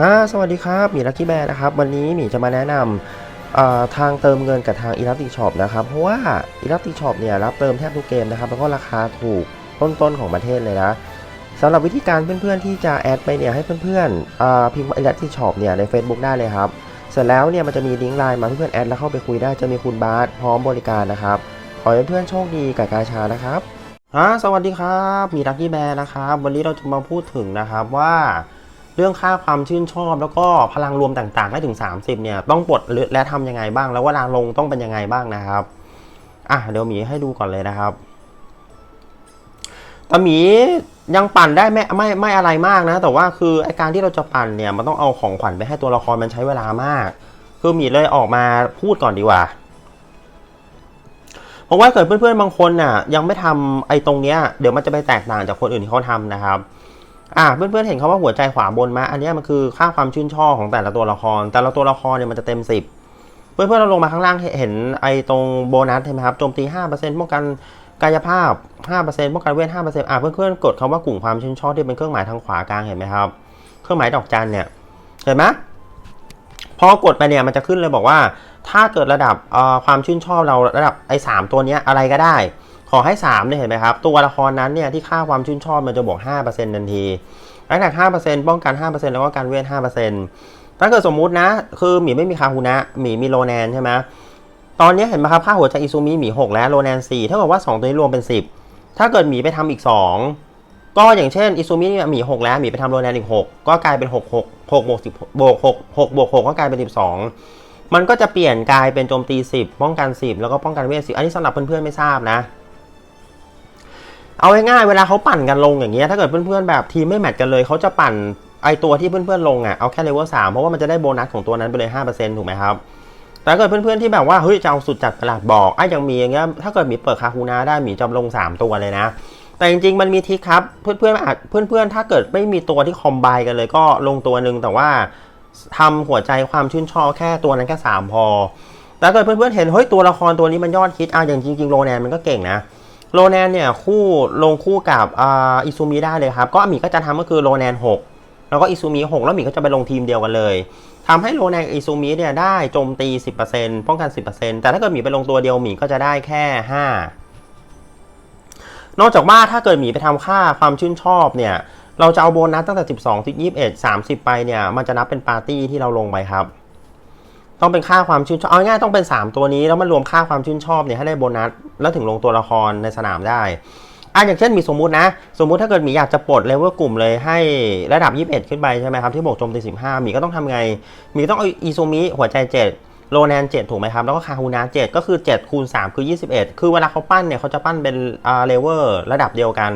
ฮะสวัสดีครับหมีลักกี้แบร์นะครับ วันนี้หมีจะมาแนะนำทางเติมเงินกับทาง e l a s t i c Shop นะครับ เพราะว่า e l a s t i c Shop เนี่ยรับเติมแทบทุกเกมนะครับ แล้วก็ราคาถูกต้นๆของประเทศเลยนะสำหรับวิธีการเพื่อนๆที่จะแอดไปเนี่ยให้เพื่อนๆอ่าพิมพ์ e l a s t i c Shop เนี่ยใน Facebook ได้เลยครับ เสร็จแล้วเนี่ยมันจะมีลิงก์ไลน์มาเพื่อนแอดแล้วเข้าไปคุยได้จะมีคุณบาสพร้อมบริการนะครับ ขอให้เพื่อนโชคดีกับกาชานะครับฮะสวัสดีครับหมีลักกี้แบร์นะครับ วันนี้เราจะมาพูดถึงนะครับว่า เรื่องค่าความชื่นชอบแล้วก็พลังรวมต่างๆ ได้ถึง 30 เนี่ย ต้องปลดหรือและทำยังไงบ้าง แล้วเวลาลงต้องเป็นยังไงบ้างนะครับ อะเดี๋ยวหมีให้ดูก่อนเลยนะครับต่หมียังปั่นได้ไม่ไม่ไม่อะไรมากนะ แต่ว่าคือไอการที่เราจะปั่นเนี่ยมันต้องเอาของขวัญไปให้ตัวละครมันใช้เวลามาก คือหมีเลยออกมาพูดก่อนดีกว่าเพราะว่าเกิดเพื่อนๆบางคนน่ะยังไม่ทำไอ้ตรงเนี้ยเดี๋ยวมันจะไปแตกต่างจากคนอื่นที่เขาทำนะครับ อ่าเพื่อนๆเห็นเขาว่าหัวใจขวาบนไหมอันนี้มันคือค่าความชื่นชอบของแต่ละตัวละคร แต่ละตัวละครเนี่ยมันจะเต็ม 10 เพื่อนๆเราลงมาข้างล่างเห็นไอ้ตรงโบนัสใช่ไหมครับโจมตี 5%ป้องกันกายภาพ 5%ป้องกันเวท 5%อ่าเพื่อนๆกดคำว่ากลุ่มความชื่นชอบที่เป็นเครื่องหมายทางขวากลางเห็นไหมครับ เครื่องหมายดอกจันเนี่ยเห็นไหมพอกดไปเนี่ยมันจะขึ้นเลยบอกว่า ถ้าเกิดระดับความชื่นชอบเราระดับไอ้สามตัวเนี้ยอะไรก็ได้ ขอให้3เนี่ยเห็นไหมครับ ตัวละครนั้นเนี่ยที่ค่าความชื่นชอบมันจะบวก5%ทันทีแอคแท็ก5%ป้องกัน 5%แล้วก็การเวท5%ถ้าเกิดสมมุตินะ คือหมีไม่มีคาฮูนะหมีมีโรแนนใช่ไหมตอนนี้เห็นไหมครับค่าหัวใจอิซูมิหมี 6 แล้วโรแนน4เท่ากับว่า 2 ตัวนี้รวมเป็น 10 ถ้าเกิดหมีไปทำอีก 2 ก็อย่างเช่นอิซูมิเนี่ยหมี 6 แล้วหมีไปทำโรแนนอีก 6 ก็กลายเป็น 6 6 6บวก10บวก6 6บวก6ก็กลายเป็น 12 มันก็จะเปลี่ยนกลายเป็นโจมตี 10 ป้องกัน 10 แล้วก็ป้องกันเวท10 อันนี้สำหรับเพื่อนๆไม่ทราบนะ เอาง่ายๆเวลาเขาปั่นกันลงอย่างเงี้ยถ้าเกิดเพื่อนๆแบบทีมไม่แมทกันเลยเขาจะปั่นไอตัวที่เพื่อนๆลงอะเอาแค่เลเวลสามเพราะว่ามันจะได้โบนัสของตัวนั้นไปเลย5%ถูกไหมครับแต่เกิดเพื่อนๆที่แบบว่าเฮ้ยจะเอาสุดจัดประหลาดบอกไอ้ยังมีอย่างเงี้ยถ้าเกิดมีเปิดคาคูนาได้มีจะลง3ตัวเลยนะ แต่จริงๆมันมีทิคครับเพื่อนๆอาจเพื่อนๆ ถ้าเกิดไม่มีตัวที่คอมไบกันเลยก็ลงตัวหนึ่งแต่ว่าทำหัวใจความชื่นชอบแค่ตัวนั้นแค่สามพอแต่เกิดเพื่อนๆเห็นเฮ้ยตัวละครตัวนี้มันยอดฮิตอะอย่างจริงๆโรแนนมันก็เก่งนะ โรแนนเนี่ยคู่ลงคู่กับอิซูมิได้เลยครับ ก็หมีก็จะทำก็คือโรแนน6 แล้วก็อิซูมิ6แล้วหมีก็จะไปลงทีมเดียวกันเลยทำให้โรแนนอิซูมิเนี่ยได้โจมตี 10%ป้องกัน 10%แต่ถ้าเกิดหมีไปลงตัวเดียวหมีก็จะได้แค่ 5 นอกจากว่าถ้าเกิดหมีไปทำค่าความชื่นชอบเนี่ยเราจะเอาโบนัสตั้งแต่ 12ถึง21 30 ไปเนี่ยมันจะนับเป็นปาร์ตี้ที่เราลงไปครับ ต้องเป็นค่าความชื่นชอบเอาง่ายต้องเป็น 3 ตัวนี้แล้วมันรวมค่าความชื่นชอบเนี่ยให้ได้โบนัสแล้วถึงลงตัวละครในสนามได้อะอย่างเช่นมีสมมุตินะ สมมุติถ้าเกิดมีอยากจะปลดเลเวลกลุ่มเลยให้ระดับ 21 ขึ้นไปใช่ไหมครับที่บวกโจมตี15หมีก็ต้องทำไง มีต้องเอาอีซูมิหัวใจ 7โรแนน 7 ถูกไหมครับ แล้วก็คาฮูนา7 ก็คือ 7 คูณ 3 คือ 21 คือเวลาเขาปั้นเนี่ยเขาจะปั้นเป็นอ่าเลเวลระดับเดียวกัน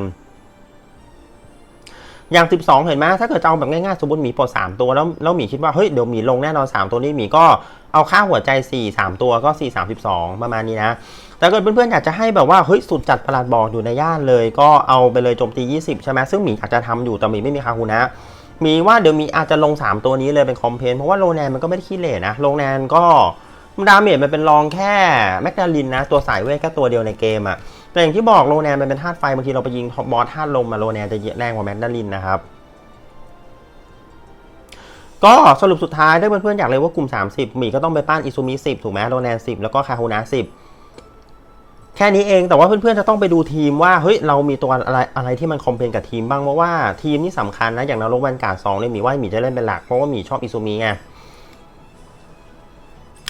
อย่าง 12 เห็นไหมถ้าเกิดจะเอาแบบง่ายๆ สมมติหมีปลด3ตัวแล้วแล้วหมีคิดว่าเฮ้ยเดี๋ยวหมีลงแน่นอน 3 ตัวนี้หมีก็เอาค่าหัวใจ 4 3 ตัวก็ 4 32 ประมาณนี้นะ แต่เกิดเพื่อนๆอยากจะให้แบบว่าเฮ้ยสุดจัดประหลาดบอกอยู่ในย่านเลย ก็เอาไปเลยโจมตี 20 ใช่ไหมซึ่งหมีอาจจะทำอยู่แต่หมีไม่มีคาคูนะมีว่าเดี๋ยวมีอาจจะลง 3 ตัวนี้เลยเป็นคอมเพนเพราะว่าโรแนนมันก็ไม่ได้ขี้เหร่นะโรแนนก็ดาเมจมันเป็นรองแค่แมกดาลินนะ ตัวสายเวทแค่ตัวเดียวในเกมอะ แต่อย่างที่บอกโรแนนมันเป็นธาตุไฟบางทีเราไปยิงบอสธาตุลมมาโรแนนจะแรงกว่าแมกดาลินนะครับ ก็สรุปสุดท้ายถ้าเพื่อนๆอยากเลยว่ากลุ่ม 30 หมีก็ต้องไปป้านอิซูมิ10 ถูกไหมโรแนน 10 แล้วก็คาโฮนา10 แค่นี้เองแต่ว่าเพื่อนๆจะต้องไปดูทีมว่าเฮ้ยเรามีตัวอะไรอะไรที่มันคอมเพนกับทีมบ้างเพราะว่าทีมนี่สำคัญนะอย่างนรกแวนการ์ดสองเนี่ยหมีว่าหมีจะเล่นเป็นหลักเพราะว่าหมีชอบอิซูมิไง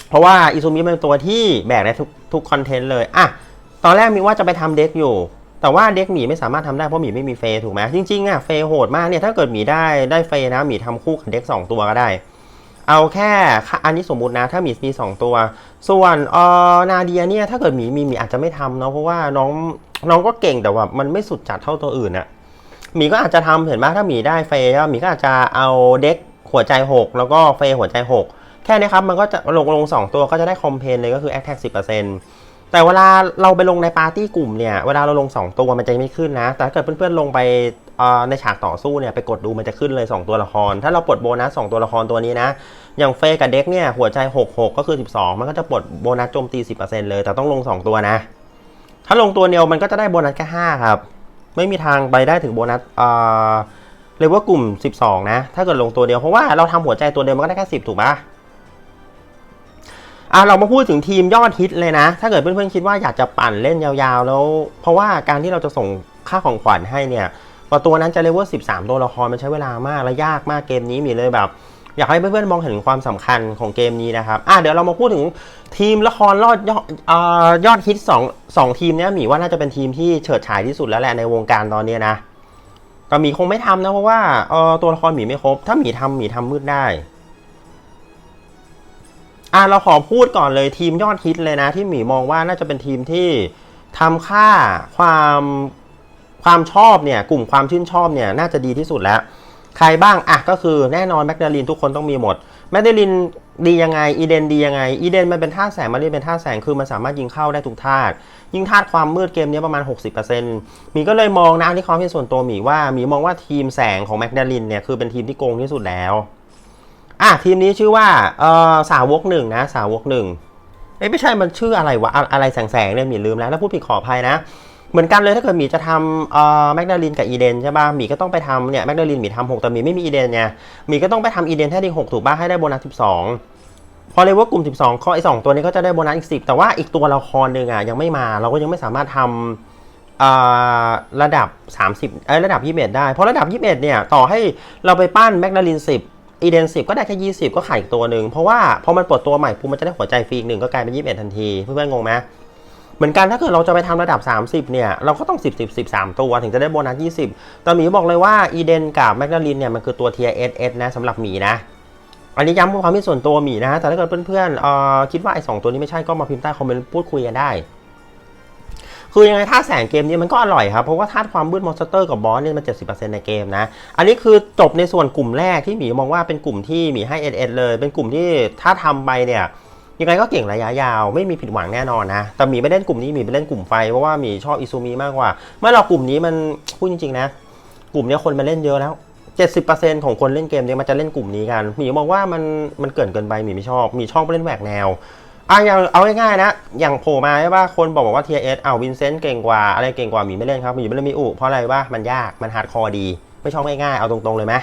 เพราะว่าอิซูมิเป็นตัวที่แบกได้ทุกทุกคอนเทนต์เลยอะ ตอนแรกมีว่าจะไปทำเด็กอยู่ แต่ว่าเด็กหมีไม่สามารถทำได้เพราะหมีไม่มีเฟย์ถูกไหมจริงๆอะเฟย์โหดมากเนี่ยถ้าเกิดหมีได้ได้เฟย์นะหมีทำคู่กับเด็กสองตัวก็ได้ เอาแค่อันนี้สมมุตินะถ้าหมีมีสองตัว ส่วนเออนาเดียเนี่ยถ้าเกิดหมีมีหมีอาจจะไม่ทำเนาะเพราะว่าน้องน้องก็เก่งแต่ว่ามันไม่สุดจัดเท่าตัวอื่นอะหมีก็อาจจะทำเห็นไหมถ้าหมีได้เฟย์หมีก็อาจจะเอาเด็กหัวใจ 6 แล้วก็เฟย์หัวใจ 6 แค่นี้ครับมันก็จะลงลงสองตัวก็จะได้คอมเพนเลยก็คือแอคแท็กสิ แต่เวลาเราไปลงในปาร์ตี้กลุ่มเนี่ยเวลาเราลง 2 ตัวมันจะไม่ขึ้นนะ แต่ถ้าเกิดเพื่อนๆลงไปในฉากต่อสู้เนี่ยไปกดดูมันจะขึ้นเลย 2 ตัวละคร ถ้าเราปลดโบนัส2ตัวละครตัวนี้นะ อย่างเฟย์กับเด็กเนี่ยหัวใจ 6 6 ก็คือ 12 มันก็จะปลดโบนัสโจมตี 10%เลย แต่ต้องลง 2 ตัวนะ ถ้าลงตัวเดียวมันก็จะได้โบนัสแค่5ครับ ไม่มีทางไปได้ถึงโบนัสเอ่อเลยว่ากลุ่ม 12 นะ ถ้าเกิดลงตัวเดียวเพราะว่าเราทำหัวใจตัวเดียวมันก็ได้แค่10 ถูกปะ อะเรามาพูดถึงทีมยอดฮิตเลยนะ ถ้าเกิดเพื่อนๆคิดว่าอยากจะปั่นเล่นยาวๆ แล้ว เพราะว่าการที่เราจะส่งค่าของขวัญให้เนี่ยกว่าตัวนั้นจะเลเวล13 ตัวละครมันใช้เวลามากและยากมากเกมนี้มีเลยแบบ อยากให้เพื่อนๆมองเห็นความสำคัญของเกมนี้นะครับอะเดี๋ยวเรามาพูดถึงทีมละครรอดยอดยอดฮิต2 2ทีมเนี้ยหมีว่าน่าจะเป็นทีมที่เฉิดฉายที่สุดแล้วแหละในวงการตอนเนี้ยนะแต่หมีคงไม่ทำนะเพราะว่าเออตัวละครหมีไม่ครบ ถ้าหมีทำหมีทำมืดได้ อะเราขอพูดก่อนเลยทีมยอดฮิตเลยนะ ที่หมีมองว่าน่าจะเป็นทีมที่ทำค่าความความชอบเนี่ย กลุ่มความชื่นชอบเนี่ย น่าจะดีที่สุดแล้ว ใครบ้างอะก็คือแน่นอนแมกดาลินทุกคนต้องมีหมดแมกดาลินดียังไงอีเดนดียังไงอีเดนมันเป็นท่าแสงมันเรียกเป็นท่าแสงคือมันสามารถยิงเข้าได้ทุกธาตุยิงธาตุความมืดเกมนี้ประมาณ 60%มีก็เลยมองนะอันนี่ความเห็นส่วนตัวหมีว่าหมีมองว่าทีมแสงของแมกดาลินเนี่ยคือเป็นทีมที่โกงที่สุดแล้ว อะทีมนี้ชื่อว่าเออสาวกหนึ่งนะ สาวกหนึ่งเอ้ไม่ใช่มันชื่ออะไรวะอะไรแสงๆเนี่ยหมีลืมแล้วแล้วพูดผิดขออภัยนะเหมือนกันเลยถ้าเกิดหมีจะทำเอ่อแมกดาลินกับอีเดนใช่ป่ะหมีก็ต้องไปทำเนี่ยแมกดาลินหมีทำหกแต่หมีไม่มีอีเดนไงหมีก็ต้องไปทำอีเดนให้ได้หกถูกป่ะให้ได้โบนัสสิบสองพอเลยว่ากลุ่ม 12ข้อไอ้สองตัวนี้ก็จะได้โบนัสอีก 10 แต่ว่าอีกตัวละครหนึ่งอะยังไม่มา เราก็ยังไม่สามารถทำอ่าระดับ 30เอ้ระดับ 21 ได้ เพราะระดับ 21 เนี่ย ต่อให้เราไปปั้นแมกดาลิน 10 อีเดน10ก็ได้แค่20ก็ขายอีกตัวหนึ่งเพราะว่าพอมันปลดตัวใหม่ปุ๊บมันจะได้หัวใจฟรีอีกหนึ่งก็กลายเป็น21ทันทีเพื่อนๆงงไหมเหมือนกันถ้าเกิดเราจะไปทำระดับ 30 เนี่ย เราก็ต้อง 10 10 13 ตัวถึงจะได้โบนัส 20แต่หมีบอกเลยว่าอีเดนกับแมกดาลินเนี่ยมันคือตัวเทียเอสเอสนะสำหรับหมีนะ อันนี้ย้ำความคิดส่วนตัวหมีนะ แต่ถ้าเกิดเพื่อนๆเอ่อคิดว่าไอ้สองตัวนี้ไม่ใช่ก็มาพิมพ์ใต้คอมเมนต์พูดคุยกันได้ คือยังไงท่าแสงเกมนี้มันก็อร่อยครับ เพราะว่าธาตุความมืดมอนสเตอร์กับบอสเนี่ยมัน 70%ในเกมนะ อันนี้คือจบในส่วนกลุ่มแรกที่หมีมองว่าเป็นกลุ่มที่หมีให้เอเเลย เป็นกลุ่มที่ถ้าทำไปเนี่ยยังไงก็เก่งระยะยาวไม่มีผิดหวังแน่นอนนะ แต่หมีไม่เล่นกลุ่มนี้หมีไปเล่นกลุ่มไฟเพราะว่าหมีชอบอิซูมิมากกว่าเมื่อเรากลุ่มนี้มันพูดจริงๆนะ กลุ่มนี้คนมาเล่นเยอะแล้ว70%ของคนเล่นเกมเนี้มันจะเล่นกลุ่มนี้กันหมีมองว่ามันมันเกินเกินไปหมีไม่ชอบหมีชอบเล่นแหวกแนว อะอย่างเอาง่ายๆนะ อย่างโผล่มาใช่ป่ะคนบอกว่า TS อ้าววินเซนต์เก่งกว่าอะไรเก่งกว่าหมีไม่เล่นครับหมีไม่เล่นมีอุเพราะอะไรวะมันยากมันฮาร์ดคอร์ดี ไม่ชอบง่ายๆเอาตรงๆเลยไหม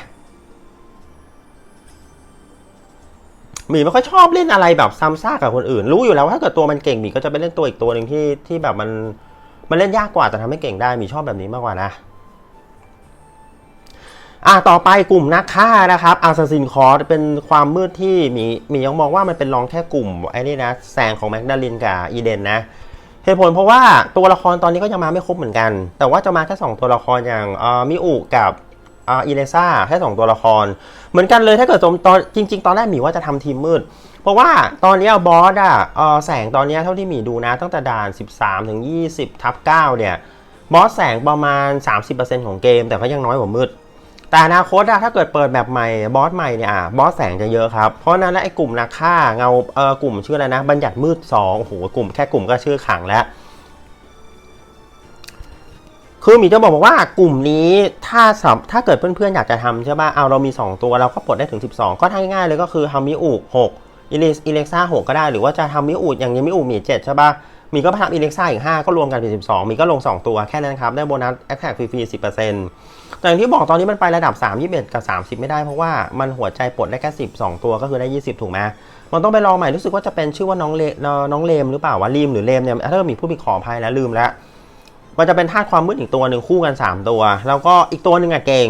หมีไม่ค่อยชอบเล่นอะไรแบบซ้ำซากกับคนอื่น รู้อยู่แล้วว่าถ้าเกิดตัวมันเก่งหมีก็จะไปเล่นตัวอีกตัวหนึ่งที่ที่แบบมันมันเล่นยากกว่าแต่ทำให้เก่งได้หมีชอบแบบนี้มากกว่านะ อะต่อไปกลุ่มนักฆ่านะครับอาซาซินคอร์เป็นความมืดที่มีมียังมองว่ามันเป็นรองแค่กลุ่มไอ้นี่นะแซงของแมกดาลินกับอีเดนนะเหตุผลเพราะว่าตัวละครตอนนี้ก็ยังมาไม่ครบเหมือนกัน แต่ว่าจะมาแค่2ตัวละครอย่างอ่อมิอุกับอ่าอิเลซ่าแค่2ตัวละคร เหมือนกันเลยถ้าเกิดตอนจริง ๆ ตอนแรกหมีว่าจะทำทีมมืด เพราะว่าตอนนี้บอสอะเอ่อแสงตอนนี้เท่าที่หมีดูนะตั้งแต่ด่าน 13ถึง20ทับ9เนี่ยบอสแสงประมาณ 30%ของเกม แต่ก็ยังน้อยกว่ามืด แต่อนาคตถ้าเกิดเปิดแบบใหม่บอสใหม่เนี่ยบอสแสงจะเยอะครับเพราะนั้นแล้วไอ้กลุ่มนักฆ่าเงาเออกลุ่มชื่ออะไรนะบัญญัติมืดสองโอ้โหกลุ่มแค่กลุ่มก็ชื่อขังแล้ว คือมีจะบอกว่ากลุ่มนี้ถ้าสำถ้าเกิดเพื่อนๆอยากจะทำใช่ป่ะเอาเรามี 2 ตัวเราก็ปลดได้ถึง 12 ก็ทำง่ายๆเลยก็คือฮามิอุ6อิเล็กอิเล็กซ่า6ก็ได้หรือว่าจะทำมิอุอย่างนี้มิอุมี7ใช่ป่ะมีก็ทำอิเล็กซ่าอีก5ก็รวมกันเป็น12มีก็ลง2ตัวแค่นั้นครับได้โบนัสแอคแท็กฟรีๆ10% แต่อย่างที่บอกตอนนี้มันไประดับ 3 21 กับ 30 ไม่ได้เพราะว่ามันหัวใจปลดได้แค่10 2 ตัวก็คือได้ 20 ถูกไหมมันต้องไปลองใหม่รู้สึกว่าจะเป็นชื่อว่าน้องเลน้องเลมหรือเปล่าวะลีมหรือเลมเนี่ยถ้าเกิดมีผู้ผิดขออภัยแล้วลืมแล้วมันจะเป็นธาตุความมืดอีกตัวหนึ่งคู่กัน 3 ตัว แล้วก็อีกตัวหนึ่งอะเก่ง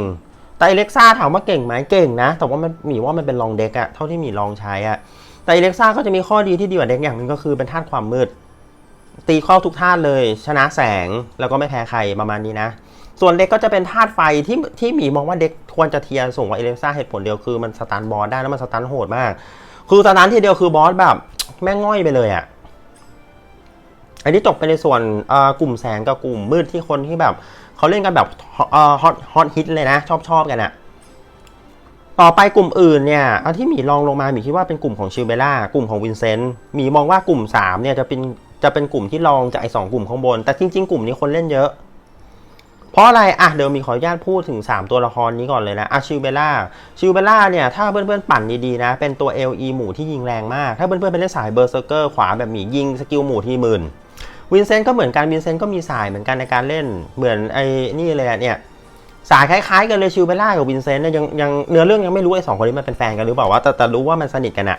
แต่อเล็กซ่าถามว่าเก่งไหมเก่งนะ แต่ว่ามันมีว่ามันเป็นลองเด็กอะเท่าที่มีลองใช้อะแต่อเล็กซ่าก็จะมีข้อดีที่ดีกว่าเด็กอย่างหนึ่งก็คือเป็นธาตุความมืดตีข้าทุกธาตุเลยชนะแสงแล้วก็ไม่แพ้ใครประมาณนี้นะ ส่วนเด็กก็จะเป็นธาตุไฟที่ที่หมีมองว่าเด็กควรจะเทียร์สูงกว่าเอเลซ่าเหตุผลเดียวคือมันสตันบอสได้แล้วมันสตันโหดมาก คือสตันทีเดียวคือบอสแบบแม่งง่อยไปเลยอะอันนี้จบไปในส่วนอ่อกลุ่มแสงกับกลุ่มมืดที่คนที่แบบเขาเล่นกันแบบฮอตฮอตฮิตเลยนะ ชอบชอบกันอะต่อไปกลุ่มอื่นเนี่ยเอาที่หมีลองลงมาหมีคิดว่าเป็นกลุ่มของชิลเบล่ากลุ่มของวินเซนต์หมีมองว่ากลุ่ม3เนี่ยจะเป็นจะเป็นกลุ่มที่ลองจากไอ้สองกลุ่มข้างบน แต่จริง ๆ กลุ่มนี้คนเล่นเยอะ เพราะอะไรอะเดี๋ยวมีขออนุญาตพูดถึง 3 ตัวละครนี้ก่อนเลยนะอะชิลเบล่าชิลเบล่าเนี่ยถ้าเพื่อนๆปั่นดีๆนะ เป็นตัว LE หมู่ที่ยิงแรงมาก ถ้าเพื่อนๆเป็นเล่นสายเบอร์เซอร์เกอร์ขวาแบบหมียิงสกิลหมู่ที่หมื่นวินเซนต์ก็เหมือนกันวินเซนต์ก็มีสายเหมือนกันในการเล่นเหมือนไอ้นี่เลยอะเนี่ยสายคล้ายๆกันเลยชิวเบลล่ากับวินเซนต์เนี่ยยังยังเนื้อเรื่องยังไม่รู้ไอ้สองคนนี้มันเป็นแฟนกันหรือเปล่าว่าแต่แต่รู้ว่ามันสนิทกันอะ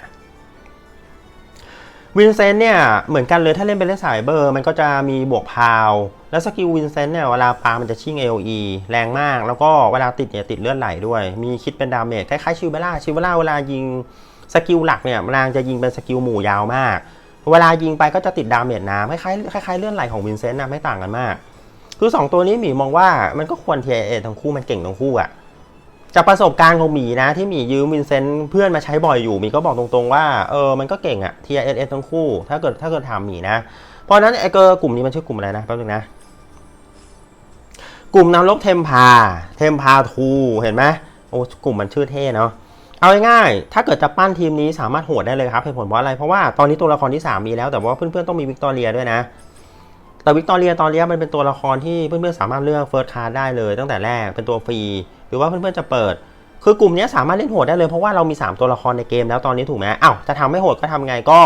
วินเซนต์เนี่ยเหมือนกันเลยถ้าเล่นเป็นเล่นสายเบอร์ มันก็จะมีบวกพาว แล้วสกิลวินเซนต์เนี่ยเวลาปามันจะชิ่ง AOE แรงมาก แล้วก็เวลาติดเนี่ยติดเลือดไหลด้วย มีคิดเป็นดาเมจคล้ายๆชิวเบล่าชิวเบล่าเวลายิงสกิลหลักเนี่ยมันจะยิงเป็นสกิลหมู่ยาวมาก เวลายิงไปก็จะติดดาเมจน้ำคล้ายๆคล้ายๆเลื่อนไหลของวินเซนต์นะไม่ต่างกันมาก คือ 2 ตัวนี้หมีมองว่ามันก็ควร TIA ทั้งคู่มันเก่งทั้งคู่อะจากประสบการณ์ของหมีนะ ที่หมียืมวินเซนต์เพื่อนมาใช้บ่อยอยู่หมีก็บอกตรงๆว่าเออมันก็เก่งอะ TIA ทั้งคู่ ถ้าเกิดถ้าเกิดถามหมีนะ เพราะฉะนั้นไอ้เกอร์กลุ่มนี้มันชื่อกลุ่มอะไรนะแป๊บนึงนะ กลุ่มนำลบเทมพา เทมพาทูเห็นไหมโอ้กลุ่มมันชื่อเท่เนาะเอาง่ายๆถ้าเกิดจะปั้นทีมนี้สามารถโหดได้เลยครับเหตุผลเพราะอะไร เพราะว่าตอนนี้ตัวละครที่ 3 มีแล้วแต่ว่าเพื่อนๆต้องมีวิกตอเรียด้วยนะ แต่วิกตอเรียตอนนี้มันเป็นตัวละครที่เพื่อนๆสามารถเลือกเฟิร์สคาร์ได้เลย ตั้งแต่แรกเป็นตัวฟรีหรือว่าเพื่อนๆจะเปิด คือกลุ่มนี้สามารถเล่นโหดได้เลยเพราะว่าเรามี 3 ตัวละครในเกมแล้วตอนนี้ถูกไหมอ้าวจะทำให้โหดก็ทำไงก็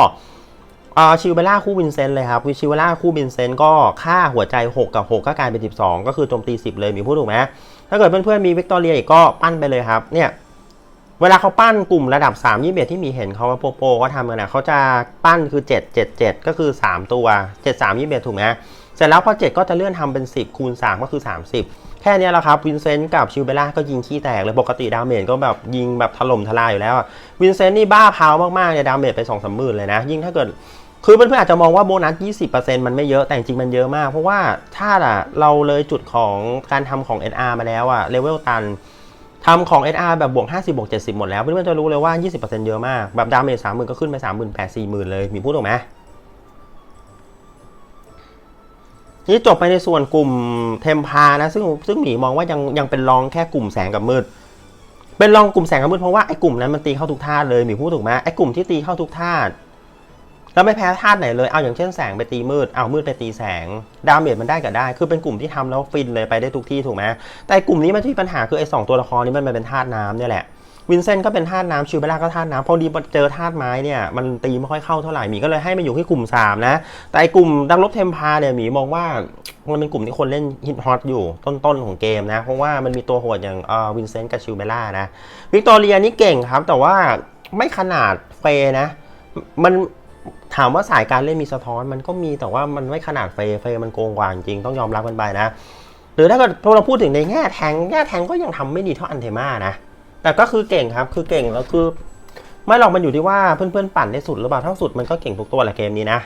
อ่าชิวเบล่าคู่วินเซนต์เลยครับวิชิวเบล่าคู่วินเซนต์ก็ค่าหัวใจ 6 กับ 6 ก็กลายเป็น 12 ก็คือโจมตี 10 เลยมีพูดถูกไหมถ้าเกิดเพื่อนๆมีวิกตอเรียอีกก็ปั้นไปเลยครับเนี่ยเวลาเขาปั้นกลุ่มระดับ3 2 1ที่มีเห็นเขาว่าโปโปก็ทำกันนะเขาจะปั้นคือ 7 7 7 ก็คือ 3 ตัว 7 3 21ถูกไหมเสร็จแล้วพอ 7 ก็จะเลื่อนทำเป็น 10 คูณ 3 ก็คือ 30 แค่นี้แหละครับวินเซนต์กับชิวเบล่าก็ยิงขี้แตกเลยปกติดาเมจก็แบบยิงแบบถล่มทลายอยู่แล้ววินเซนต์นี่บ้าพาวมากๆเนี่ยดาเมจไป2 3มหมื่นเลยนะ ยิ่งถ้าเกิด คือเพื่อนๆอาจจะมองว่าโบนัส 20%มันไม่เยอะแต่จริงมันเยอะมาก เพราะว่าถ้าเราเลยจุดของการทำของ NR มาแล้วอะเลเวลตันทำของ SR แบบบวก 50 บวก 70 หมดแล้ว เพื่อนๆจะรู้เลยว่า 20%เยอะมาก แบบดาเมจ30,000 ก็ขึ้นไป 38,000 40,000 เลย มีพูดถูกไหมนี่จบไปในส่วนกลุ่มเทมพานะ ซึ่งซึ่งหมีมองว่ายังยังเป็นรองแค่กลุ่มแสงกับมืด เป็นรองกลุ่มแสงกับมืดเพราะว่าไอ้กลุ่มนั้นมันตีเข้าทุกธาเลยหมีพูดถูกไหมไอ้กลุ่มที่ตีเข้าทุกธา แล้วไม่แพ้ธาตุไหนเลย เอาอย่างเช่นแสงไปตีมืด เอามืดไปตีแสง ดาเมจมันได้กับได้ คือเป็นกลุ่มที่ทำแล้วฟินเลยไปได้ทุกที่ถูกไหมแต่กลุ่มนี้มันที่มีปัญหาคือไอ้สองตัวละครนี้มันเป็นธาตุน้ำเนี่ยแหละ วินเซนต์ก็เป็นธาตุน้ำชิวเบล่าก็ธาตุน้ำพอดีเจอธาตุไม้เนี่ยมันตีไม่ค่อยเข้าเท่าไหร่หมีก็เลยให้มาอยู่ที่กลุ่ม 3 นะ แต่ไอ้กลุ่มดังลบเทมพาเนี่ยหมีมองว่ามันเป็นกลุ่มที่คนเล่นฮิตฮอตอยู่ต้นๆของเกมนะ เพราะว่ามันมีตัวโหดอย่างวินเซนต์กับชิวเบล่านะวิกตอเรียนี่เก่งครับแต่ว่าไม่ขนาดเฟนะมัน ถามว่าสายการเล่นมีสะท้อนมันก็มีแต่ว่ามันไม่ขนาดเฟย์เฟย์มันโกงกว่าจริงต้องยอมรับกันไปนะ หรือถ้าเกิดพอเราพูดถึงในแง่แทงแง่แทงก็ยังทำไม่ดีเท่าอันเทมานะ แต่ก็คือเก่งครับคือเก่งแล้วคือ ไม่หรอกมันอยู่ที่ว่าเพื่อนๆปั่นได้สุดหรือเปล่าถ้าสุดมันก็เก่งทุกตัวแหละเกมนี้นะ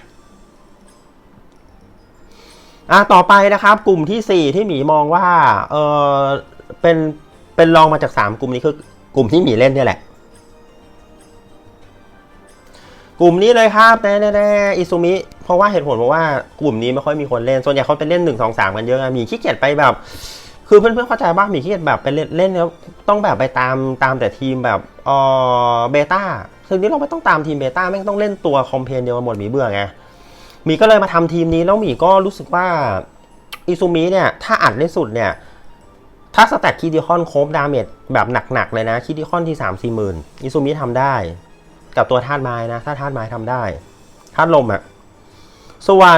อะต่อไปนะครับ กลุ่มทีสี่ 4 ที่หมีมองว่าเออเป็นเป็นรองมาจาก 3 กลุ่มนี้คือกลุ่มที่หมีเล่นเนี่ยแหละ กลุ่มนี้เลยครับแน่แน่อิซูมิเพราะว่าเหตุผลเพราะว่ากลุ่มนี้ไม่ค่อยมีคนเล่น ส่วนใหญ่เขาเป็นเล่น1 2 3กันเยอะไงมีขี้เกียจไปแบบ คือเพื่อนๆเข้าใจบ้างมีขี้เกียจแบบไปเล่นเล่นแล้วต้องแบบไปตามตามแต่ทีมแบบเออเบต้าคือนี้เราไม่ต้องตามทีมเบต้าแม่งต้องเล่นตัวคอมเพนเดียวกันหมดมีเบื่อไงมีก็เลยมาทำทีมนี้แล้วมีก็รู้สึกว่าอิซูมิเนี่ยถ้าอัดได้สุดเนี่ยถ้าสแต็กคีดิคอนโคบดาเมจแบบหนักๆเลยนะคีดิคอนที่3 4หมื่นอิซูมิทำได้ กับตัวธาตุไม้นะ ถ้าธาตุไม้ทำได้ธาตุลมอะส่วน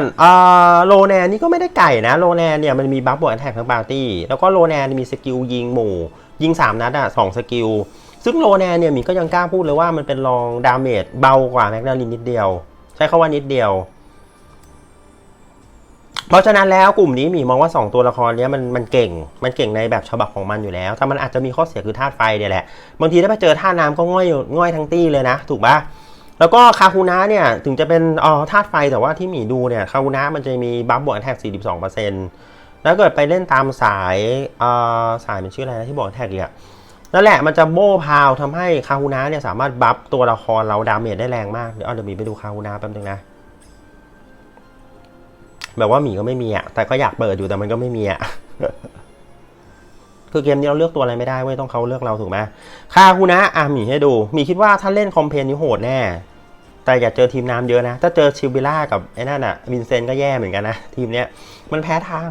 โลแนนนี่ก็ไม่ได้ไก่นะ โลแนนเนี่ยมันมีบัฟบวกแอนแทกทั้งปาร์ตี้ แล้วก็โลแนนมีสกิลยิงหมู่ ยิง 3 นัดอะสองสกิล ซึ่งโลแนนเนี่ยหมีก็ยังกล้าพูดเลยว่ามันเป็นรองดาเมจเบากว่าแมกนาลินนิดเดียว ใช้คาว่านิดเดียว เพราะฉะนั้นแล้วกลุ่มนี้หมีมองว่า 2 ตัวละครเนี้ยมันมันเก่ง มันเก่งในแบบฉบับของมันอยู่แล้ว แต่มันอาจจะมีข้อเสียคือธาตุไฟเนี่ยแหละ บางทีถ้าไปเจอธาตุน้ำก็ง่อยง่อยทั้งตี้เลยนะ ถูกปะแล้วก็คาคูนะเนี่ยถึงจะเป็นอ๋อธาตุไฟแต่ว่าที่หมีดูเนี่ยคาคูนะมันจะมีบัฟบวกแท็ก42%แล้วเกิดไปเล่นตามสายเอ่อสายมันชื่ออะไรนะที่บอกแท็กเนี่ยนั่นแหละมันจะโม่พาวทำให้คาคูนะเนี่ยสามารถบัฟตัวละครเราดาเมจได้แรงมากเดี๋ยวเอเดี๋ยวหมีไปดูคาคูนะแป๊บนึงนะ แบบว่าหมีก็ไม่มีอะ แต่ก็อยากเปิดอยู่แต่มันก็ไม่มีอะ คือเกมนี้เราเลือกตัวอะไรไม่ได้เว้ยต้องเขาเลือกเราถูกไหมคาคูนะ อะหมีให้ดูหมีคิดว่าถ้าเล่นคอมเพนนี่โหดแน่ แต่อย่าเจอทีมน้ำเยอะนะ ถ้าเจอชิลบิล่ากับไอ้นั่นอะวินเซนก็แย่เหมือนกันนะ ทีมเนี้ยมันแพ้ทาง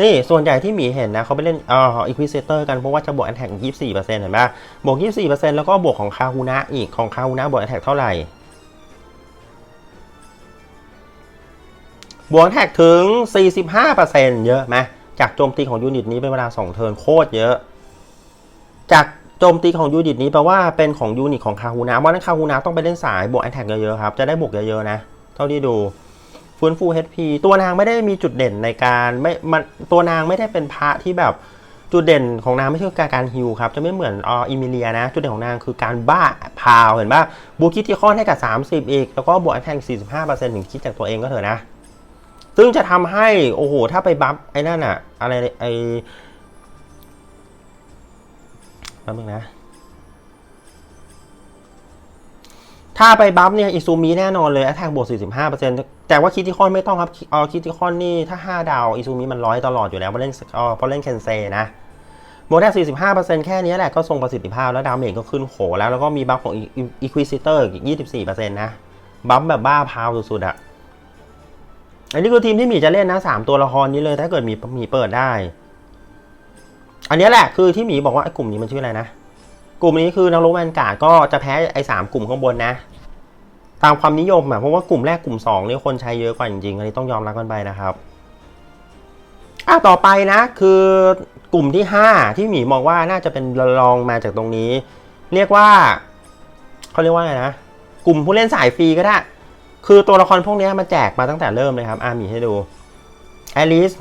นี่ ส่วนใหญ่ที่หมีเห็นนะเขาไปเล่นเอ่ออีควิเซเตอร์กัน เพราะว่าจะบวกแอนแท็กยี่สี่เปอร์เซ็นต์เห็นปะบวกยี่สี่เปอร์เซ็นต์แล้วก็บวกของคาฮูนะอีกของคาฮูนะบวกแอนแท็กเท่าไหร่ บวกแท็กถึง 45%เยอะไหมจากโจมตีของยูนิตนี้เป็นเวลา 2 เทิร์นโคตรเยอะ จากโจมตีของยูนิตนี้แปลว่าเป็นของยูนิตของคาฮูนะเพราะนั้นคาฮูนะต้องไปเล่นสายบวกแอ t แทกเยอะๆครับ จะได้บวกเยอะๆนะ เท่าที่ดูฟื้นฟู HP ตัวนางไม่ได้มีจุดเด่นในการไม่มันตัวนางไม่ได้เป็นพระที่แบบจุดเด่นของนางไม่ใช่การการฮิวครับ จะไม่เหมือนออิมิเลียนะ จุดเด่นของนางคือการบ้าพาวเห็นป่ะบูคิติคอนให้กับ 30 อีก แล้วก็บวกแอ t แทก45%ถึงคิดจากตัวเองก็เถอะนะ ซึ่งจะทำให้ โอ้โห ถ้าไปบัฟไอ้นั่นอะอะไรไอ้แป๊บนึงนะ ถ้าไปบัฟเนี่ยอิซูมิแน่นอนเลยแอ t แทกบวก 45%แต่ว่าคิติคอนไม่ต้องครับเออคิติคอนนี่ถ้า 5 ดาวอิซูมิมันร้อยตลอดอยู่แล้วเพราะเล่นเออเพราะเล่นเคนเซนะโมเดล45%แค่นี้แหละก็ทรงประสิทธิภาพแล้วดาวเมจก็ขึ้นโขแล้ว แล้วก็มีบัฟของอีควิซิเตอร์อีก24%นะ บัฟแบบบ้าพาวสุดๆอะ อันนี้คือทีมที่หมีจะเล่นนะสามตัวละครนี้เลย ถ้าเกิดหมีมีเปิดได้ อันนี้แหละคือที่หมีบอกว่าไอ้กลุ่มนี้มันชื่ออะไรนะ กลุ่มนี้คือนักรบแวนการ์ดก็จะแพ้ไอ้สามกลุ่มข้างบนนะ ตามความนิยมอะเพราะว่ากลุ่มแรกกลุ่มสองนี่คนใช้เยอะกว่าจริงๆอันนี้ต้องยอมรับกันไปนะครับอะต่อไปนะคือกลุ่มที่ห้าที่หมีมองว่าน่าจะเป็นรองมาจากตรงนี้ เรียกว่าเขาเรียกว่าไงนะ กลุ่มผู้เล่นสายฟรีก็ได้ คือตัวละครพวกนี้มาแจกมาตั้งแต่เริ่มเลยครับ อามีให้ดูแอลิส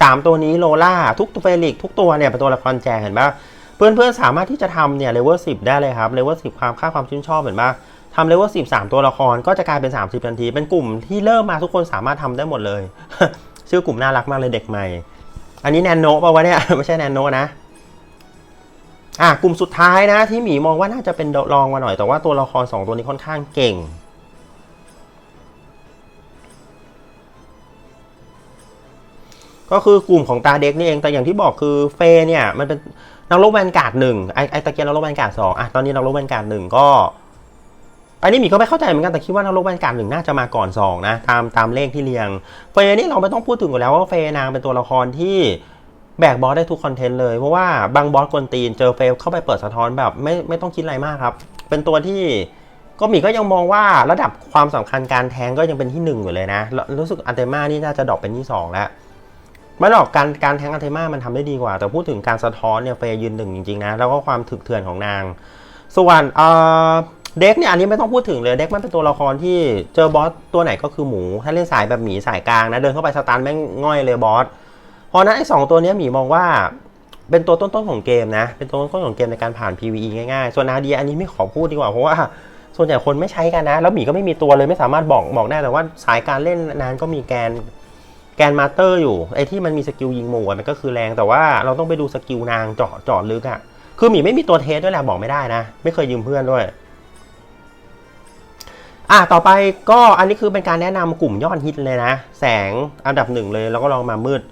สามตัวนี้โลล่าทุกตัวเฟลิกทุกตัวเนี่ยเป็นตัวละครแจกเห็นปะเพื่อนเพื่อนๆสามารถที่จะทำเนี่ยเลเวลสิบได้เลยครับเลเวลสิบความค่าความชื่นชอบเห็นปะทำเลเวลสิบสามตัวละครก็จะกลายเป็น30ทันที เป็นกลุ่มที่เริ่มมาทุกคนสามารถทำได้หมดเลย ชื่อกลุ่มน่ารักมากเลยเด็กใหม่ อันนี้แนนโนป่าวะเนี่ยไม่ใช่แนนโนนะ อะกลุ่มสุดท้ายนะ ที่หมีมองว่าน่าจะเป็นรองมาหน่อย แต่ว่าตัวละคร2ตัวนี้ค่อนข้างเก่งก็คือกลุ่มของตาเด็กนี่เอง แต่อย่างที่บอกคือเฟย์เนี่ยมันเป็นนักรบแวนการ์ดหนึ่งไอไอตะเกียนนักรบแวนการ์ดสองอะตอนนี้นักรบแวนการ์ดหนึ่งก็อันนี้หมีก็ไม่เข้าใจเหมือนกันแต่คิดว่านักรบแวนการ์ดหนึ่งน่าจะมาก่อนสองนะตามตามเลขที่เรียงเฟย์นี่เราไม่ต้องพูดถึงอยู่แล้วว่าเฟย์นางเป็นตัวละครที่ แบกบอสได้ทุกคอนเทนต์เลย เพราะว่าบางบอสกวนตีนเจอเฟลเข้าไปเปิดสะท้อนแบบไม่ไม่ต้องคิดอะไรมากครับ เป็นตัวที่ก็หมีก็ยังมองว่าระดับความสำคัญการแทงก็ยังเป็นที่หนึ่งอยู่เลยนะ รู้สึกอันเทมานี่น่าจะดรอปเป็นที่สองแล้วไม่หรอกการการแทงอันเทมามันทำได้ดีกว่า แต่พูดถึงการสะท้อนเนี่ยเฟยยืนหนึ่งจริงๆนะ แล้วก็ความถึกเถื่อนของนาง ส่วนเอ่อเด็กเนี่ยอันนี้ไม่ต้องพูดถึงเลยเด็กมันเป็นตัวละครที่เจอบอสตัวไหนก็คือหมู ถ้าเล่นสายแบบหมีสายกลางนะเดินเข้าไปสตาร์ทแม่งง่อยเลยบอส เพราะนั้นไอ้สองตัวนี้หมีมองว่าเป็นตัวต้นๆของเกมนะ เป็นตัวต้นๆของเกมในการผ่าน PVE ง่ายๆ ส่วนนาเดียอันนี้ไม่ขอพูดดีกว่าเพราะว่าส่วนใหญ่คนไม่ใช้กันนะ แล้วหมีก็ไม่มีตัวเลยไม่สามารถบอกบอกได้แต่ว่าสายการเล่นนานก็มีแกนแกนมาเตอร์อยู่ไอ้ที่มันมีสกิลยิงหมู่มันก็คือแรงแต่ว่าเราต้องไปดูสกิลนางเจาะเจาะลึกอะคือหมีไม่มีตัวเทสด้วยแหละบอกไม่ได้นะ ไม่เคยยืมเพื่อนด้วยอะต่อไปก็อันนี้คือเป็นการแนะนำกลุ่มยอดฮิตเลยนะ แสงอันดับหนึ่งเลยแล้วก็ลองมามืด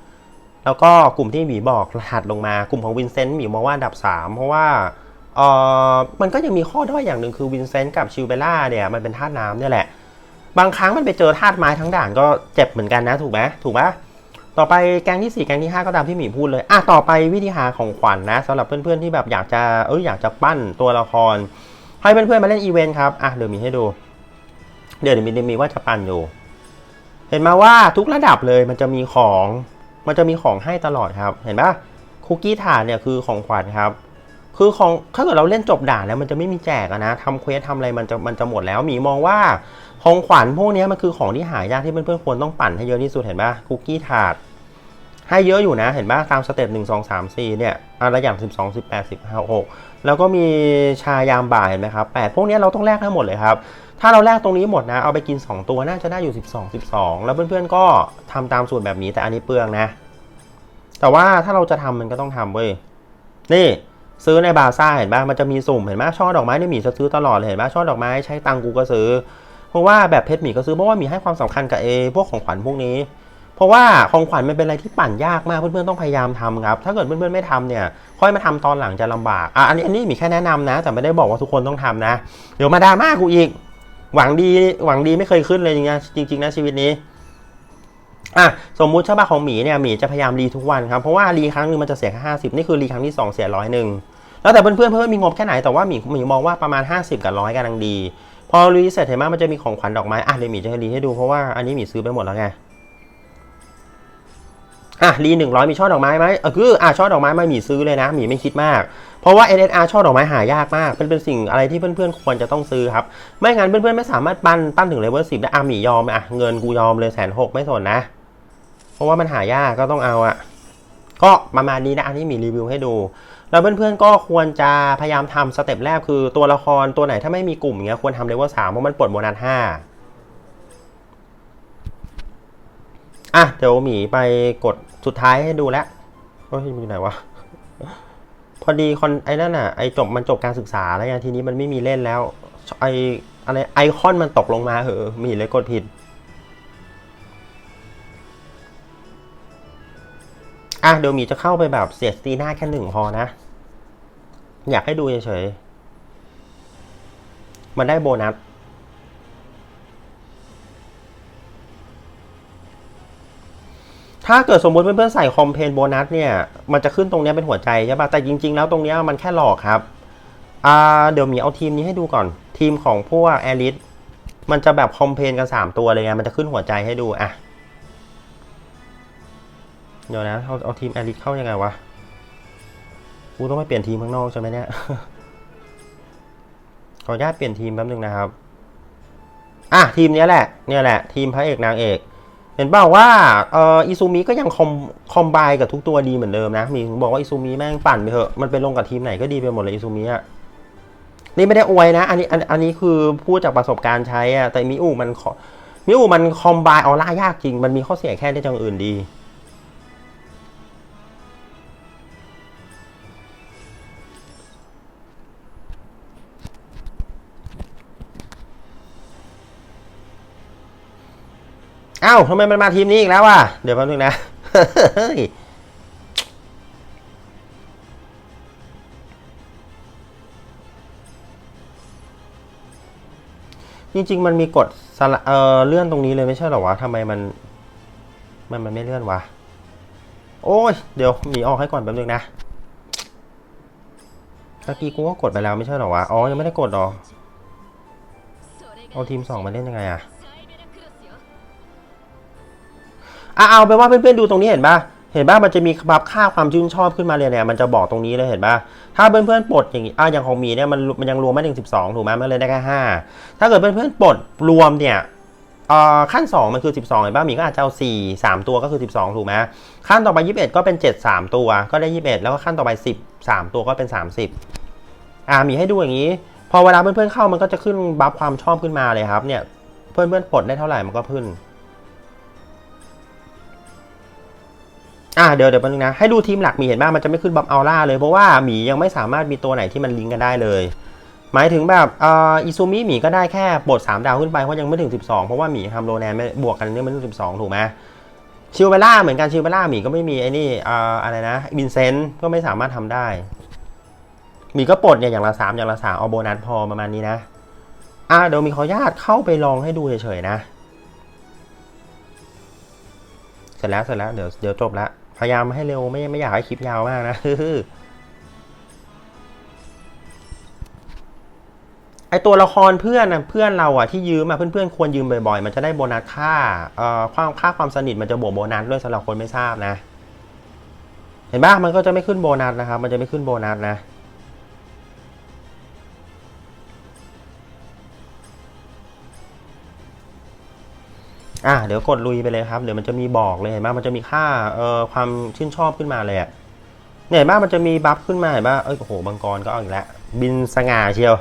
แล้วก็กลุ่มที่หมีบอกถัดลงมากลุ่มของวินเซนต์หมีมองว่าอันดับ 3 เพราะว่าเออมันก็ยังมีข้อด้อยอย่างหนึ่งคือวินเซนต์กับชิวเบล่าเนี่ยมันเป็นธาตุน้ำเนี่ยแหละ บางครั้งมันไปเจอธาตุไม้ทั้งด่านก็เจ็บเหมือนกันนะถูกไหมถูกปะต่อไปแกงที่ 4 แกงที่ 5 ก็ตามที่หมีพูดเลยอะต่อไปวิธีหาของขวัญนนะสำหรับเพื่อนๆที่แบบอยากจะเอออยากจะปั้นตัวละคร ให้เพื่อนๆมาเล่นอีเวนต์ครับอะเดี๋ยวมีให้ดู เดี๋ยวมีมีว่าจะปั้นอยู่ เห็นมาว่าทุกระดับเลยมันจะมีของ มันจะมีของให้ตลอดครับ เห็นปะคุกกี้ถาดเนี่ยคือของขวัญครับ คือของถ้าเกิดเราเล่นจบด่านแล้วมันจะไม่มีแจกนะทำเควสทำอะไรมันจะมันจะหมดแล้วหมีมองว่าของขวัญพวกนี้มันคือของที่หายากที่เพื่อนๆควรต้องปั่นให้เยอะที่สุดเห็นปะคุกกี้ถาดให้เยอะอยู่นะ เห็นปะตามสเต็ปหนึ่งสองสามสี่เนี่ยอะไรอย่างสิบสองสิบแปดสิบห้าหก แล้วก็มีชายามบ่ายเห็นไหมครับแปดพวกนี้เราต้องแลกให้หมดเลยครับ ถ้าเราแลกตรงนี้หมดนะ เอาไปกิน 2 ตัวน่าจะได้อยู่ 12 12 แล้วเพื่อนๆก็ทำตามสูตรแบบนี้แต่อันนี้เปลืองนะ แต่ว่าถ้าเราจะทำมันก็ต้องทำเว้ย นี่ซื้อในบาซ่าเห็นป่ะมันจะมีสุ่มเห็นป่ะช่อดอกไม้นี่หมีจะซื้อตลอดเลยเห็นป่ะช่อดอกไม้ใช้ตังกูก็ซื้อ เพราะว่าแบบเพชรหมีก็ซื้อเพราะว่าหมีให้ความสำคัญกับเอพวกของขวัญพวกนี้ เพราะว่าของขวัญมันเป็นอะไรที่ปั่นยากมากเพื่อนๆต้องพยายามทำครับ ถ้าเกิดเพื่อนๆไม่ทำเนี่ยค่อยมาทำตอนหลังจะลำบากอะอันนี้อันนี้มีแค่แนะนำนะ แต่ไม่ได้บอกว่าทุกคนต้องทำนะ เดี๋ยวมาดราม่ากูอีก หวังดีหวังดีไม่เคยขึ้นเลยจริงๆจริงๆนะชีวิตนี้อะสมมุติฉบับของหมีเนี่ยหมีจะพยายามรีทุกวันครับเพราะว่ารีครั้งหนึงมันจะเสียแค่ห้าสิบนี่คือรีครั้งที่สองเสียร้อยหนึ่งแล้วแต่เพื่อนๆเพื่อนมีงบแค่ไหนแต่ว่าหมีหมีมองว่าประมาณ 50 กับร้อยกำลังดี พอรีเสร็จเห็นไหมมันจะมีของขวัญดอกไม้อะเดี๋ยหมีจะรีให้ดูเพราะว่าอันนี้หมีซื้อไปหมดแล้วไง อะรีหนึ่งร้อยมีช่อดอกไม้ไหมเออคืออะช่อดอกไม้ไม่มีซื้อเลยนะหมีไม่คิดมาก เพราะว่า NSR ช่อดอกไม้หายากมากเป็นเป็นสิ่งอะไรที่เพื่อนๆควรจะต้องซื้อครับ ไม่งั้นเพื่อนๆไม่สามารถปั้นปั้นถึงเลเวลสิบได้อะหมียอมอะเงินกูยอมเลยแสนหกไม่สนนะ เพราะว่ามันหายากก็ต้องเอาอะก็ประมาณนี้นะอันนี้หมีรีวิวให้ดูแล้วเพื่อนๆก็ควรจะพยายามทำสเต็ปแรกคือตัวละครตัวไหนถ้าไม่มีกลุ่มเงี้ยควรทำเลเวลสามเพราะมันปลดโบนัสห้าอะเดี๋ยวหมีไปกด สุดท้ายให้ดูแล้วโอ้ยมันอยู่ไหนวะพอดีคอนไอ้นั่นอะไอ้จบมันจบการศึกษาแล้วไงทีนี้มันไม่มีเล่นแล้ว ไออะไรไอคอนมันตกลงมาเหอะมีเลยกดผิด อะเดี๋ยวมีจะเข้าไปแบบเสียสตีหน้าแค่หนึ่งพอนะ อยากให้ดูเฉยๆมันได้โบนัส ถ้าเกิดสมมติเพื่อนๆใส่คอมเพนโบนัสเนี่ย มันจะขึ้นตรงนี้เป็นหัวใจใช่ปะแต่จริง ๆ แล้วตรงนี้มันแค่หลอกครับอ่าเดี๋ยวมีเอาทีมนี้ให้ดูก่อน ทีมของพวกแอริสมันจะแบบคอมเพนกัน 3 ตัวเลยไง มันจะขึ้นหัวใจให้ดูอะเดี๋ยวนะ เอาเอาทีมแอริสเข้ายังไงวะ กูต้องไปเปลี่ยนทีมข้างนอกใช่ไหมเนี่ย ขออนุญาตเปลี่ยนทีมแป๊บนึงนะครับ อะทีมนี้แหละ เนี่ยแหละ ทีมพระเอกนางเอก เห็นเปล่าว่าเอออิซูมิก็ยังคอมคอมไบกับทุกตัวดีเหมือนเดิมนะ มีบอกว่าอิซูมิแม่งปั่นไปเถอะ มันเป็นลงกับทีมไหนก็ดีไปหมดเลยอิซูมิอะนี่ไม่ได้อวยนะ อันนี้อันอันนี้คือพูดจากประสบการณ์ใช้อะแต่มิอูมันขอมิอูมันคอมไบออร่ายากจริง มันมีข้อเสียแค่ได้จังอื่นดี อ้าทำไมมันมาทีมนี้อีกแล้ววะเดี๋ยวแป๊บนึงนะจริงๆมันมีกดสละเออเลื่อนตรงนี้เลยไม่ใช่หรอวะทำไมมัน มันมันไม่เลื่อนวะ โอ้ย เดี๋ยวหนีออกให้ก่อนแป๊บนึงนะเมื่อกี้กูก็กดไปแล้วไม่ใช่หรอวะ อ๋อ ยังไม่ได้กดหรอ เอาทีมสองมาเล่นยังไงอะ อะเอาไปว่าเพื่อนๆดูตรงนี้เห็นปะเห็นปะมันจะมีบัฟค่าความชื่นชอบขึ้นมาเลยเนี่ยมันจะบอกตรงนี้เลยเห็นปะถ้าเพื่อนๆปลดอย่างอะอย่างของมีเนี่ยมันมันยังรวมไม่ถึง 12 ถูกไหมมันเลยได้แค่5ถ้าเกิดเพื่อนๆปลดรวมเนี่ยอ่อขั้น 2 มันคือ 12เห็นป่ะมีก็อาจจะเอา 4 3 ตัวก็คือ 12 ถูกไหมขั้นต่อไป 21 ก็เป็น 7 3 ตัวก็ได้ 21 แล้วก็ขั้นต่อไป 10 3 ตัวก็เป็น 30อะหมีให้ดูอย่างนี้ พอเวลาเพื่อนๆเข้ามันก็จะขึ้นบัฟความชอบขึ้นมาเลยครับเนี่ยเพื่อนๆปลดได้เท่าไหร่มันก็ขึ้น อ่าเดี๋ยวเดี๋ยวแป๊บนึงนะให้ดูทีมหลักหมีเห็นบ้างมันจะไม่ขึ้นบัฟอัลล่าเลยเพราะว่าหมียังไม่สามารถมีตัวไหนที่มันลิงก์กันได้เลย หมายถึงแบบอ่ออิซูมิหมีก็ได้แค่บท3ดาวขึ้นไปเพราะยังไม่ถึง 12 เพราะว่าหมีทำโรแนนไม่บวกกันเนี่ยไม่ถึง12 ถูกไหมชิวเบล่าเหมือนกันชิวเบล่าหมีก็ไม่มีไอ้นี่อ่ออะไรนะบินเซนก็ไม่สามารถทำได้หมีก็ปลดเนี่ยอย่างละ3อย่างละ3เอาโบนัสพอประมาณนี้นะอ่าเดี๋ยวมีขออนุญาตเข้าไปลองให้ดูเฉยๆนะ เสร็จแล้วเสร็จแล้วเดี๋ยวเดี๋ยวจบละ พยายามให้เร็วไม่ไม่อยากให้คลิปยาวมากนะไอตัวละครเพื่อนนะเพื่อนเราอะที่ยืมอะเพื่อนๆควรยืมบ่อยๆ มันจะได้โบนัสค่าเอ่อความค่าความสนิทมันจะบวกโบนัสด้วยสำหรับคนไม่ทราบนะ เห็นปะมันก็จะไม่ขึ้นโบนัสนะครับ มันจะไม่ขึ้นโบนัสนะ อะเดี๋ยวกดลุยไปเลยครับเดี๋ยวมันจะมีบอกเลยเห็นไหมมันจะมีค่าเอ่อความชื่นชอบขึ้นมาเลยอะเนี่ยเห็นไหมมันจะมีบัฟขึ้นมาเห็นปะเอ้ยโอ้โหบังกรก็เอาอีกแล้วบินสง่าเชียว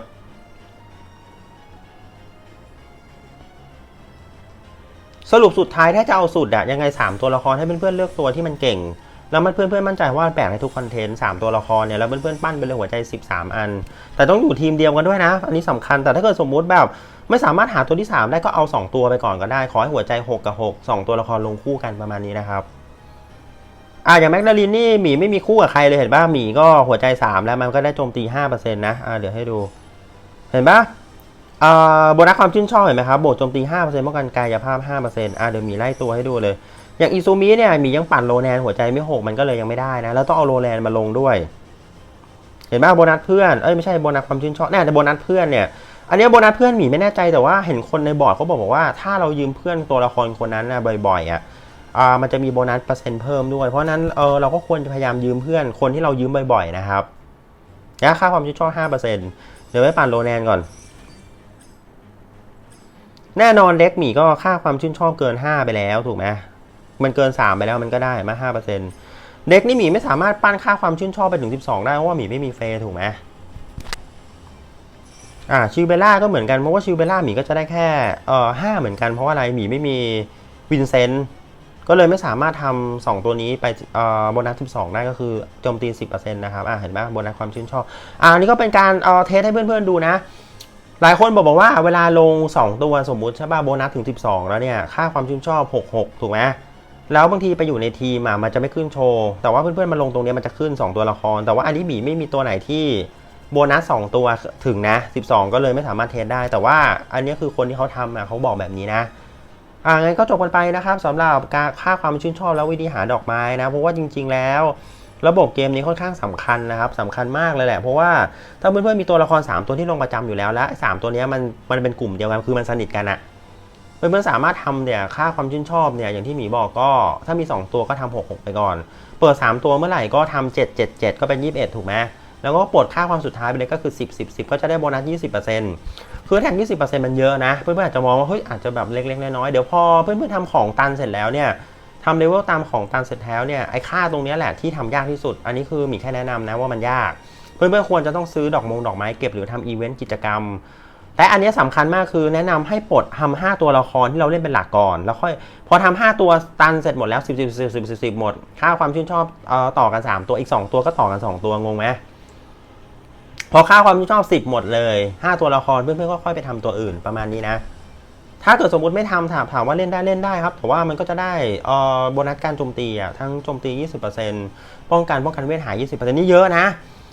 สรุปสุดท้ายถ้าจะเอาสุดอะยังไง 3 ตัวละครให้เพื่อนๆเลือกตัวที่มันเก่ง แล้วมันเพื่อนๆมั่นใจว่าแปลกในทุกคอนเทนต์3ตัวละครเนี่ยแล้วเพื่อนๆปั้นไปเลยหัวใจ 13 อัน แต่ต้องอยู่ทีมเดียวกันด้วยนะ อันนี้สำคัญแต่ถ้าเกิดสมมุติแบบ ไม่สามารถหาตัวที่ 3 ได้ก็เอา 2 ตัวไปก่อนก็ได้ ขอให้หัวใจ 6 กับ 6 2 ตัวละครลงคู่กันประมาณนี้นะครับอะอย่างแมกนาลินนี่หมีไม่มีคู่กับใครเลยเห็นป่ะหมีก็หัวใจ 3 แล้วมันก็ได้โจมตี5%นะอะเดี๋ยวให้ดู เห็นป่ะอ่าโบนัสความชื่นชอบเห็นไหมครับโบวกโจมตี5%ป้องกันกายภาพ5%อะเดี๋ยวหมีไล่ตัวให้ดูเลยอย่างอิซูมิเนี่ยหมียังปั่นโรแนนหัวใจไม่หกมันก็เลยยังไม่ได้นะ แล้วต้องเอาโรแนนมาลงด้วย เห็นป่ะโบนัสเพื่อนเอ้ยไม่ใช่โบนัสความชื่นชอบแน่แต่โบนัสเพื่อนเนี่ย อันนี้โบนัสเพื่อนหมีไม่แน่ใจแต่ว่าเห็นคนในบอร์ดเขาบอกว่าถ้าเรายืมเพื่อนตัวละครคนนั้นนะบ่อยๆอะอ่ามันจะมีโบนัสเปอร์เซ็นต์เพิ่มด้วย เพราะนั้นเออเราก็ควรจะพยายามยืมเพื่อนคนที่เรายืมบ่อยๆนะครับและค่าความชื่นชอบ5%เดี๋ยวไว้ปั่นโรแนนก่อน แน่นอนเด็กหมีก็ค่าความชื่นชอบเกิน 5 ไปแล้วถูกไหมมันเกิน 3 ไปแล้วมันก็ได้มา5%เด็กนี่หมีไม่สามารถปั้นค่าความชื่นชอบไปถึง 12 ได้เพราะว่าหมีไม่มีเฟยถูกไหม อ่าชิวเบล่าก็เหมือนกันเพราะว่าชิวเบล่าหมีก็จะได้แค่เอ่อห้าเหมือนกันเพราะว่าอะไรหมีไม่มีวินเซนต์ก็เลยไม่สามารถทำสองตัวนี้ไปโบนัส 12 ได้ก็คือโจมตี 10%นะครับอ่าเห็นไหมโบนัสความชื่นชอบอ่าอันนี้ก็เป็นการเอ่อเทสให้เพื่อนๆดูนะ หลายคนบอกบอกว่าเวลาลง 2 ตัวสมมุติใช่ป่ะโบนัสถึง 12 แล้วเนี่ย ค่าความชื่นชอบ 66 ถูกไหมแล้วบางทีไปอยู่ในทีมอะมันจะไม่ขึ้นโชว์ แต่ว่าเพื่อนๆมาลงตรงนี้มันจะขึ้น 2 ตัวละคร แต่ว่าอันนี้บีไม่มีตัวไหนที่ โบนัส2ตัวถึงนะ 12 ก็เลยไม่สามารถเทสได้ แต่ว่าอันนี้คือคนที่เขาทำอะเขาบอกแบบนี้นะอ่างั้นก็จบกันไปนะครับสำหรับการค่าความชื่นชอบแล้ววิธีหาดอกไม้นะเพราะว่าจริง ๆ แล้ว ระบบเกมนี้ค่อนข้างสำคัญนะครับสำคัญมากเลยแหละเพราะว่าถ้าเพื่อนๆมีตัวละคร 3 ตัวที่ลงประจำอยู่แล้วและสามตัวนี้มันมันเป็นกลุ่มเดียวกันคือมันสนิทกันอะเพื่อนๆสามารถทำเนี่ยค่าความชื่นชอบเนี่ยอย่างที่หมีบอกก็ถ้ามี 2 ตัวก็ทำ6 6 ไปก่อน เปิด 3 ตัวเมื่อไหร่ก็ทำ7 7 7 ก็เป็น 21 ถูกไหม แล้วก็ปลดค่าความสุดท้ายไปเลยก็คือ 10 10 10 ก็จะได้โบนัส 20%คือแท็ก 20%มันเยอะนะ เพื่อนๆอาจจะมองว่าเฮ้ยอาจจะแบบเล็กๆ น้อยๆ เดี๋ยวพอเพื่อนๆทำของตันเสร็จแล้วเนี่ยทำเลเวลตามของตันเสร็จแล้วเนี่ยไอ้ค่าตรงนี้แหละที่ทำยากที่สุด อันนี้คือมีแค่แนะนำนะว่ามันยาก เพื่อนๆควรจะต้องซื้อดอกมงดอกไม้เก็บหรือทำอีเวนต์กิจกรรมแต่อันนี้สำคัญมากคือแนะนำให้ปลดทำ5ตัวละครที่เราเล่นเป็นหลักก่อน แล้วค่อยพอทำ5ตัวตันเสร็จหมดแล้ว 10 10 10 10 10 10หมด ค่าความชื่นชอบเอ่อต่อกัน 3 ตัวอีก 2 ตัวก็ต่อกัน 2 ตัวงงไหม พอค่าความชื่นชอบหมดเลย5ตัวละครเพื่อนๆก็ค่อยไปทำตัวอื่นประมาณนี้นะ ถ้าเกิดสมมติไม่ทำถามถามว่าเล่นได้เล่นได้ครับแต่ว่ามันก็จะได้ออโบนัสการโจมตีอะทั้งโจมตี 20%ป้องกันป้องกันเวทหาย 20%นี่เยอะนะ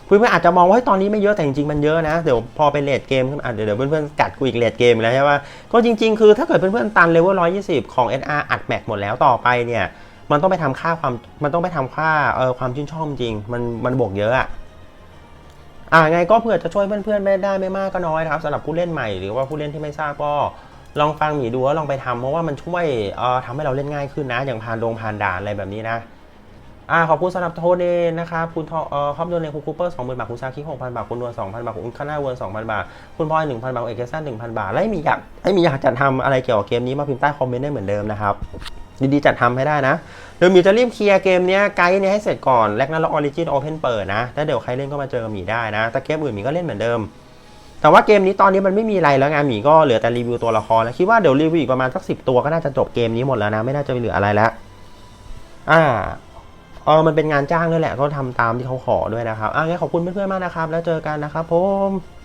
เพื่อนๆอาจจะมองว่าตอนนี้ไม่เยอะแต่จริงๆมันเยอะนะ เดี๋ยวพอไปเลดเกมขึ้นมาเดี๋ยวเพื่อนๆกัดกูอีกเลดเกมแล้วใช่ปะก็จริงๆ คือถ้าเกิดเพื่อนๆตันเลเวล120 ของ SR อัดแม็กหมดแล้วต่อไปเนี่ยมันต้องไปทำค่าความมันต้องไปทำค่าเออความชื่นชอบจริงมันมันบวกเยอะอะ อ่าไงก็เผื่อจะช่วยเพื่อนๆไม่ได้ไม่มากก็น้อยนะครับสำหรับผู้เล่นใหม่หรือว่าผู้เล่นที่ไม่ทราบก็ลองฟังหมีดูแล้วลองไปทำเพราะว่ามันช่วยเอ่อทำให้เราเล่นง่ายขึ้นนะ อย่างผ่านดงผ่านด่านอะไรแบบนี้นะอ่าขอบคุณสำหรับโทเดนนะครับคุณทอเอ่อครอบโดนเลนคุณคูเปอร์สองหมื่นบาทคุณซาคิหกพันบาทคุณนวลสองพันบาทคุณคาน่าเวิร์นสองพันบาท คุณพลอยหนึ่งพันบาทคุณเอกซันหนึ่งพันบาทแล้วให้มีอยากให้มีอยากจัดทำอะไรเกี่ยวกับเกมนี้มาพิมพ์ใต้คอมเมนต์ได้เหมือนเดิมนะครับ ดีๆจัดทำให้ได้นะ เดี๋ยวหมีจะรีบเคลียร์เกมนี้ไกด์นี้ให้เสร็จก่อนแลกนั้นแล้วออริจินโอเพนเปิดนะแล้วเดี๋ยวใครเล่นก็มาเจอหมีได้นะแต่เกมอื่นหมีก็เล่นเหมือนเดิม แต่ว่าเกมนี้ตอนนี้มันไม่มีอะไรแล้วไงหมีก็เหลือแต่รีวิวตัวละครแล้วคิดว่าเดี๋ยวรีวิวอีกประมาณสักสิตัวก็น่าจะจบเกมนี้หมดแล้วนะ ไม่น่าจะเหลืออะไรแล้วอ่าเออมันเป็นงานจ้างด้วยแหละก็ทำตามที่เขาขอด้วยนะครับอะงั้นขอบคุณเพื่อนๆมากนะครับ แล้วเจอกันนะครับผม